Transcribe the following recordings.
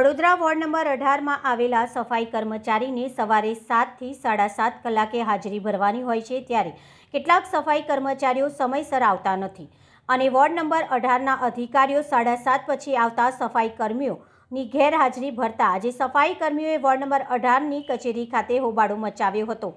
Vadodara ward number અઢારમાં આવેલા સફાઈ કર્મચારીને સવારે સાતથી સાડા સાત કલાકે હાજરી ભરવાની હોય છે ત્યારે કેટલાક સફાઈ કર્મચારીઓ સમયસર આવતા નથી અને વોર્ડ નંબર અઢારના અધિકારીઓ સાડા સાત પછી આવતા સફાઈ કર્મીઓની ગેરહાજરી ભરતા આજે સફાઈ કર્મીઓએ વોર્ડ નંબર અઢારની કચેરી ખાતે હોબાળો મચાવ્યો હતો.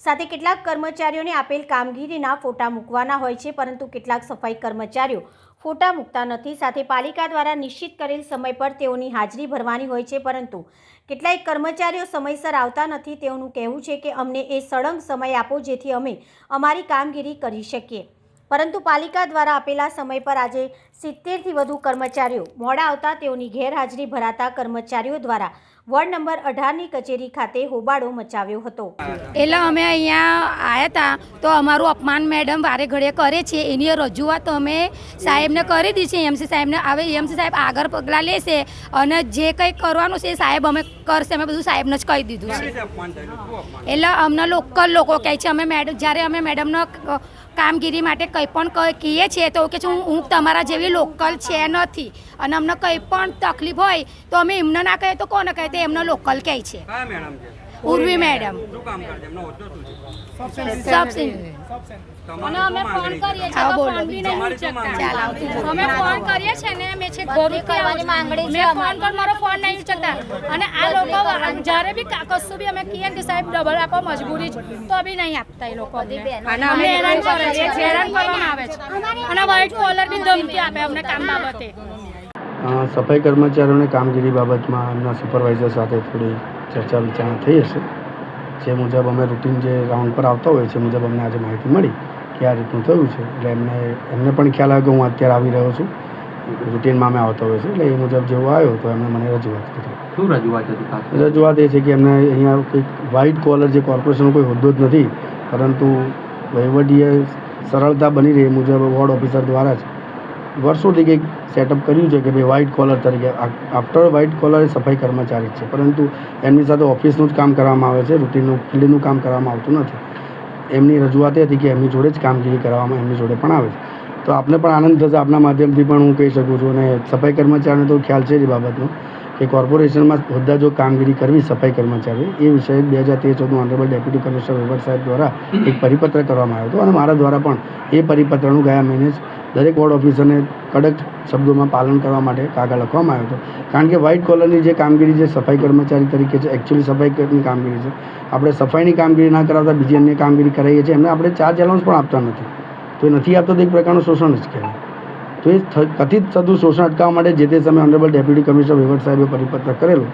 સાથે કેટલાક કર્મચારીઓને આપેલ કામગીરીના ફોટા મૂકવાના હોય છે પરંતુ કેટલાક સફાઈ કર્મચારીઓ ફોટા મૂકતા નથી. સાથે પાલિકા દ્વારા નિશ્ચિત કરેલ સમય પર તેઓની હાજરી ભરવાની હોય છે, પરંતુ કેટલાય કર્મચારીઓ સમયસર આવતા નથી. તેઓનું કહેવું છે કે અમને એ સળંગ સમય આપો, જેથી અમે અમારી કામગીરી કરી શકીએ. પરંતુ પાલિકા દ્વારા આપેલા સમય પર આજે સિત્તેરથી વધુ કર્મચારીઓ મોડા આવતા તેઓની ગેરહાજરી ભરાતા કર્મચારીઓ દ્વારા વોર્ડ નંબર અઢારની કચેરી ખાતે હોબાળો મચાવ્યો હતો. એટલે અમે અહીંયા આવ્યા હતા તો અમારું અપમાન મેડમ વારે ઘડીએ કરે છે એની રજૂઆત અમે સાહેબને કરી દી છે એમસી સાહેબને હવે એમસી સાહેબ આગળ પગલાં લેશે અને જે કંઈ કરવાનું છે એ સાહેબ અમે કરશે અમે બધું સાહેબને જ કહી દીધું છે. એટલે અમને લોકલ લોકો કહે છે અમે મેડમ જ્યારે અમે મેડમનો કામગીરી માટે કંઈ પણ ક- કહીએ છીએ તો કે છે હું હું તમારા જેવી લોકલ છે નથી. અને અમને કંઈ પણ તકલીફ હોય તો અમે એમને ના કહીએ તો કોને કહીએ? તો એમનો લોકલ કહે છે? કયા મેડમ છે? ઉર્વી મેડમ અને અમે ફોન કરીએ છીએ તો ફોન બી નહીં ઉચકતા અમે ફોન કરીએ છીએ ને મેં છે. છું. ફોન પર મારો ફોન નહીં ઉચકતા અને આ લોકો જ્યારે બી કશું બી અમે કહીએ કે સાહેબ ડબલ આપો મજબૂરી તો બી નહીં આપતા એ લોકો અને અમે હેરાન કરે છે હેરાન કરવામાં આવે છે. અને વ્હાઈટ કોલર બી ધમકી આપે અમને કામ બાબતે. સફાઈ કર્મચારીઓની કામગીરી બાબતમાં એમના સુપરવાઇઝર સાથે થોડી ચર્ચા વિચારણા થઈ હશે. જે મુજબ અમે રૂટીન જે રાઉન્ડ પર આવતા હોય છે મુજબ અમને આજે માહિતી મળી કે આ રીતનું થયું છે. એટલે એમને એમને પણ ખ્યાલ આવ્યો કે હું અત્યારે આવી રહ્યો છું. રૂટીનમાં અમે આવતા હોય છે. એટલે એ મુજબ જેવો આવ્યો તો એમને મને રજૂઆત કરી. શું રજૂઆત હતી રજૂઆત એ છે કે એમને અહીંયા કંઈક વ્હાઇટ કોલર જે કોર્પોરેશનનો કોઈ હોદ્દો જ નથી. પરંતુ વહીવટીય સરળતા બની રહે એ મુજબ વોર્ડ ઓફિસર દ્વારા જ વર્ષોથી કંઈક સેટઅપ કર્યું છે કે ભાઈ વ્હાઇટ કોલર તરીકે. આફ્ટર વ્હાઇટ કોલર એ સફાઈ કર્મચારી છે. પરંતુ એમની સાથે ઓફિસનું જ કામ કરવામાં આવે છે રૂટીનનું ફિલ્ડનું કામ કરવામાં આવતું નથી. એમની રજૂઆત એ હતી કે એમની જોડે જ કામગીરી કરવામાં એમની જોડે પણ આવે છે. તો આપને પણ આનંદ થશે. આપના માધ્યમથી પણ હું કહી શકું છું અને સફાઈ કર્મચારીને તો ખ્યાલ છે જ એ બાબતનો. કે કોર્પોરેશનમાં હોદ્દા જો કામગીરી કરવી, સફાઈ કર્મચારી, એ વિષયે બે હજાર તેર ચૌદમાં ઓનરેબલ ડેપ્યુટી કમિશનર વહીવટ સાહેબ દ્વારા એક પરિપત્ર કરવામાં આવ્યો હતો. અને મારા દ્વારા પણ એ પરિપત્રનું ગયા મહિને દરેક વોર્ડ ઓફિસરને કડક શબ્દોમાં પાલન કરવા માટે કાગળ લખવામાં આવ્યો હતો. કારણ કે વ્હાઇટ કોલરની જે કામગીરી જે સફાઈ કર્મચારી તરીકે છે એકચ્યુઅલી સફાઈની કામગીરી છે. આપણે સફાઈની કામગીરી ના કરાવતા બીજી અન્ય કામગીરી કરાવીએ છીએ, એમને આપણે ચાર્જ એલાઉન્સ પણ આપતા નથી. તો નથી આપતો તો એક પ્રકારનું શોષણ જ કહેવાય. તો એ કથિત થતું શોષણ અટકાવવા માટે જે તે સમયે ઓનરેબલ ડેપ્યુટી કમિશનર વહીવટ સાહેબે પરિપત્ર કરેલો.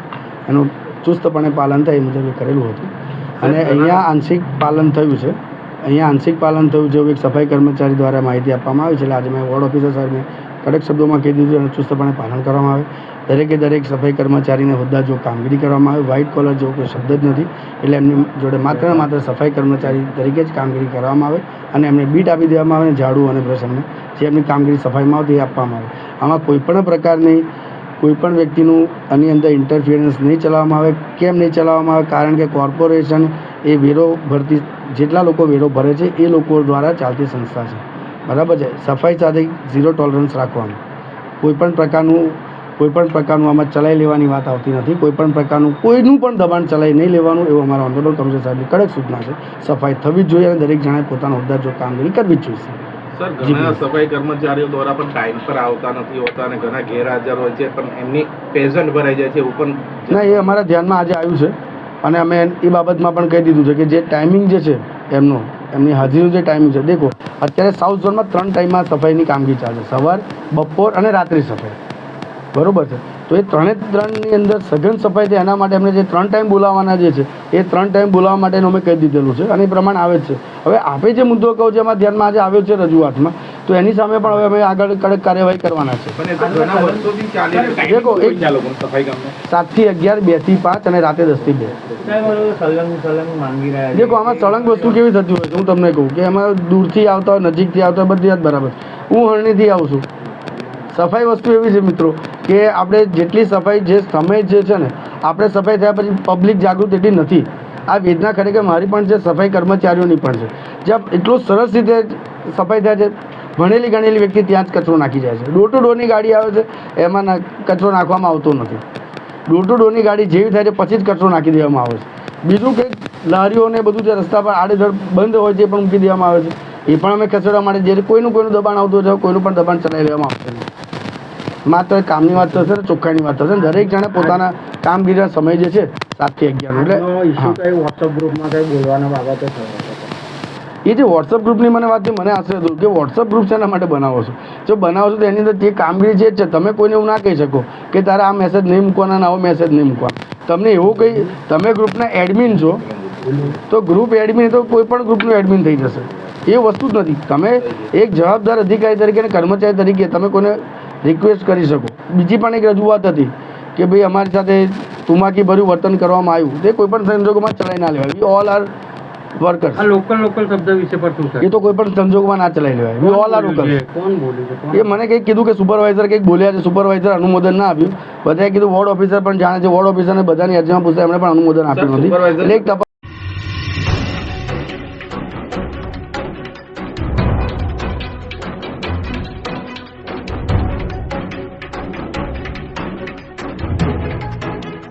એનું ચુસ્તપણે પાલન થાય એ મુજબ એ કરેલું હતું. અને અહીંયા આંશિક પાલન થયું છે. અહીંયા આંશિક પાલન થયું જેવું એક સફાઈ કર્મચારી દ્વારા માહિતી આપવામાં આવી છે. એટલે આજે મેં વોર્ડ ઓફિસર સાહેબને કડક શબ્દોમાં કહી દીધું અને ચુસ્તપણે પાલન કરવામાં આવે. દરેકે દરેક સફાઈ કર્મચારીને હોદ્દા જો કામગીરી કરવામાં આવે વ્હાઇટ કોલર જેવો કોઈ શબ્દ જ નથી. એટલે એમની જોડે માત્ર માત્ર સફાઈ કર્મચારી તરીકે જ કામગીરી કરવામાં આવે અને એમને બીટ આપી દેવામાં આવે અને ઝાડુ અને બ્રશ એમને, જે એમની કામગીરી સફાઈમાં આવતી એ આપવામાં આવે. આમાં કોઈપણ પ્રકારની કોઈપણ વ્યક્તિનું આની અંદર ઇન્ટરફિયરન્સ નહીં ચલાવવામાં આવે. કેમ નહીં ચલાવવામાં આવે? કારણ કે કોર્પોરેશન એ વેરો ભરતી, જેટલા લોકો વેરો ભરે છે એ લોકો દ્વારા ચાલતી સંસ્થા છે. બરાબર છે. સફાઈ સાથે ઝીરો ટોલરન્સ રાખવાનું. કોઈપણ પ્રકારનું કોઈપણ પ્રકારનું આમાં ચલાવી લેવાની વાત આવતી નથી. કોઈપણ પ્રકારનું કોઈનું પણ દબાણ ચલાવી નહીં લેવાનું એવું અમારા ઓનરેબલ કમિશનર સાહેબની કડક સૂચના છે. સફાઈ થવી જ જોઈએ અને દરેક જણાએ પોતાનો હોદ્દા જો કામગીરી કરવી જ જોઈએ. સર ઘણા સફાઈ કર્મચારીઓ દ્વારા પણ ટાઈમ પર આવતા નથી હોતા અને ઘણા ગેરહાજર હોય છે પણ એમની પેશન્ટ ભરાઈ જાય છે એવું પણ ના એ અમારા ધ્યાનમાં આજે આવ્યું છે. અને અમે એ બાબતમાં પણ કહી દીધું છે કે જે ટાઈમિંગ જે છે એમનો, એમની હાજરીનું જે ટાઈમ છે. દેખો, અત્યારે સાઉથ ઝોનમાં ત્રણ ટાઈમમાં સફાઈની કામગીરી ચાલે સવાર, બપોર અને રાત્રિ સફાઈ. બરોબર છે? તો એ ત્રણે ત્રણની અંદર સઘન સફાઈ છે, એના માટે એમને જે ત્રણ ટાઈમ બોલાવવાના જે છે, એ ત્રણ ટાઈમ બોલાવવા માટેનું અમે કહી દીધેલું છે અને એ પ્રમાણે આવે છે. હવે આપે જે મુદ્દો કહો છે, એમાં ધ્યાનમાં આજે આવ્યો છે રજૂઆતમાં. તો એની સામે પણ હવે અમે આગળ કડક કાર્યવાહી કરવાના છે. પણ એ તો ઘણા વર્ષોથી ચાલી રહ્યું છે. દેખો, એક- સાતથી અગિયાર બે સાતથી અગિયાર બેથી પાંચ અને રાતે દસથી બે. દેખો આમાં સળંગ વસ્તુ કેવી થતી હોય છે? હું તમને કહું કે એમાં દૂરથી આવતા હોય નજીકથી આવતા હોય બધી જ બરાબર. હું હરણીથી આવું છું. સફાઈ વસ્તુ એવી છે મિત્રો કે આપણે જેટલી સફાઈ જે સમય જે છે ને આપણે સફાઈ થયા પછી પબ્લિક જાગૃત એટલી નથી. આ વેદના ખરેખર મારી પણ છે સફાઈ કર્મચારીઓની પણ છે. જ્યાં એટલું સરસ રીતે સફાઈ થાય છે ભણેલી ગણેલી વ્યક્તિ ત્યાં જ કચરો નાખી જાય છે. ડોર ટુ ડોરની ગાડી આવે છે એમાં કચરો નાખવામાં આવતો નથી. ડોર ટુ ડોરની ગાડી જેવી થાય છે પછી જ કચરો નાખી દેવામાં આવે છે. બીજું કંઈક લારીઓને બધું જે રસ્તા પર આડેધડ બંધ હોય છે એ પણ મૂકી દેવામાં આવે છે. એ પણ અમે ખસેડવા માટે જ્યારે કોઈનું કોઈનું દબાણ આવતું હોય છે કોઈનું પણ દબાણ ચલાવી લેવામાં આવશે નહીં માત્ર કામની વાત થશે ને ચોખ્ખાઈની વાત થશે દરેક જણે પોતાના કામગીરીના સમય જે છે સાતથી અગિયાર એટલે વોટ્સઅપ ગ્રુપમાં કઈ બોલવાના બાબતે થયો એ જે વોટ્સઅપ ગ્રુપની મને વાત મને આશ્ચર્ય હતું કે વોટ્સઅપ ગ્રુપ શેના માટે બનાવો છો? જો બનાવો છો તો એની અંદર જે કામગીરી જે છે, તમે કોઈને એવું ના કહી શકો કે તારે આ મેસેજ નહીં મૂકવાના આવો મેસેજ નહીં મૂકવા તમને એવું કંઈ, તમે ગ્રુપના એડમિન છો, તો ગ્રુપ એડમિન તો કોઈ પણ ગ્રુપનું એડમિન થઈ જશે. એ વસ્તુ જ નથી. તમે એક જવાબદાર અધિકારી તરીકે અને કર્મચારી તરીકે તમે કોઈને રિક્વેસ્ટ કરી શકો. બીજી પણ એક રજૂઆત હતી કે ભાઈ અમારી સાથે તુમાકી ભર્યું વર્તન કરવામાં આવ્યું. તે કોઈ પણ સંજોગોમાં ચલાવી ના લેવાય. All are workers local local શબ્દ વિશે પર શું એ તો કોઈ પણ સંજોગમાં ના ચલાવી લેવાય. વી ઓલ આર વર્કર્સ કોણ બોલ્યું એ મને કંઈક કીધું કે સુપરવાઇઝર કંઈક બોલ્યા છે સુપરવાઇઝર અનુમોદન ના આપ્યું. બધાએ કીધું વોર્ડ ઓફિસર પણ જાણે છે વોર્ડ ઓફિસરને બધાની અરજીમાં પૂછતા એમણે પણ અનુમોદન આપ્યું નથી. એટલે એક તપાસ